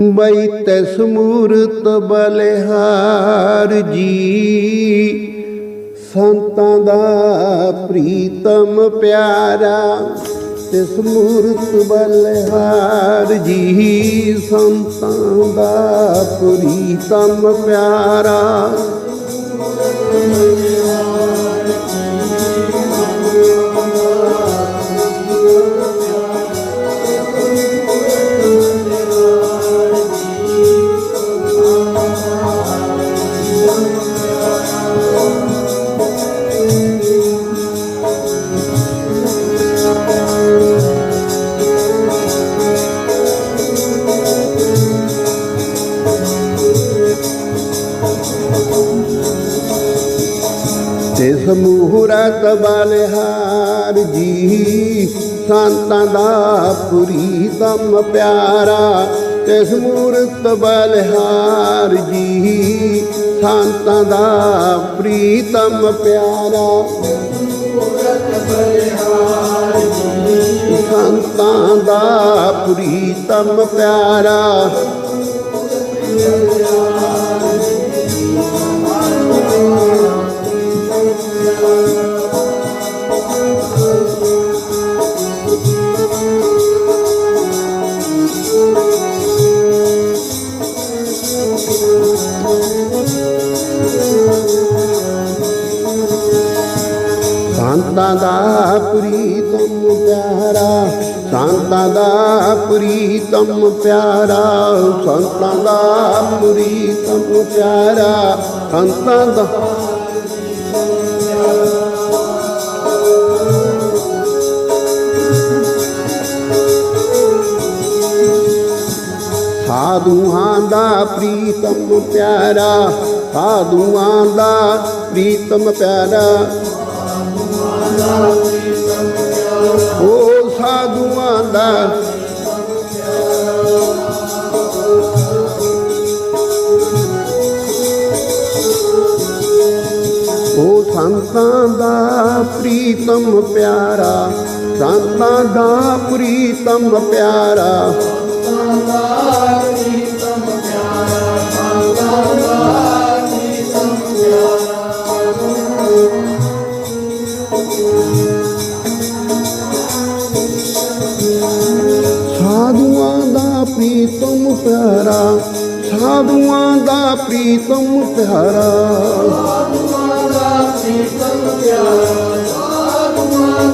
ਬਈ ਤਿਸ ਮੂਰਤ ਬਲਿਹਾਰ ਜੀ। ਸੰਤਾਂ ਦਾ ਪ੍ਰੀਤਮ ਪਿਆਰਾ ਤਿਸ ਮੂਰਤ ਬਲਿਹਾਰ ਜੀ। ਸੰਤਾਂ ਦਾ ਪ੍ਰੀਤਮ ਪਿਆਰਾ। ਤਿਸ ਬਲਿਹਾਰ ਜੀ, ਸੰਤਾਂ ਦਾ ਪ੍ਰੀਤਮ ਪਿਆਰਾ। ਤਿਸ ਮੂਰਤ ਬਲਿਹਾਰ ਜੀ, ਸੰਤਾਂ ਦਾ ਪ੍ਰੀਤਮ ਪਿਆਰਾ। ਸੰਤਾਂ ਦਾ ਪ੍ਰੀਤਮ ਪਿਆਰਾ। ਸੰਤਾਂ ਦਾ ਪ੍ਰੀਤਮ ਪਿਆਰਾ, ਸੰਤਾਂ ਦਾ ਪ੍ਰੀਤਮ ਪਿਆਰਾ, ਸੰਤਾਂ ਦਾ ਪ੍ਰੀਤਮ ਪਿਆਰਾ, ਸੰਤਾਂ ਦਾ ਸਾਧੂਆਂ ਦਾ ਪ੍ਰੀਤਮ ਪਿਆਰਾ, ਸਾਧੂਆਂ ਦਾ ਪ੍ਰੀਤਮ ਪਿਆਰਾ। ਉਹ ਸਾਧੂਆਂ ਦਾ ਉਹ ਸੰਤਾਂ ਦਾ ਪ੍ਰੀਤਮ ਪਿਆਰਾ ਸੰਤਾਂ ਦਾ ਪ੍ਰੀਤਮ ਪਿਆਰਾ। ਸਾਧੂਆਂ ਪ੍ਰੀਤਮ ਪਿਆਰਾ ਸਾਧੂਆਂ ਦਾ ਪ੍ਰੀਤਮ ਪਿਆਰਾ। ਸਾਧੂਆਂ ਦਾ ਪ੍ਰੀਤਮ ਪਿਆਰਾ ਸਾਧੂਆਂ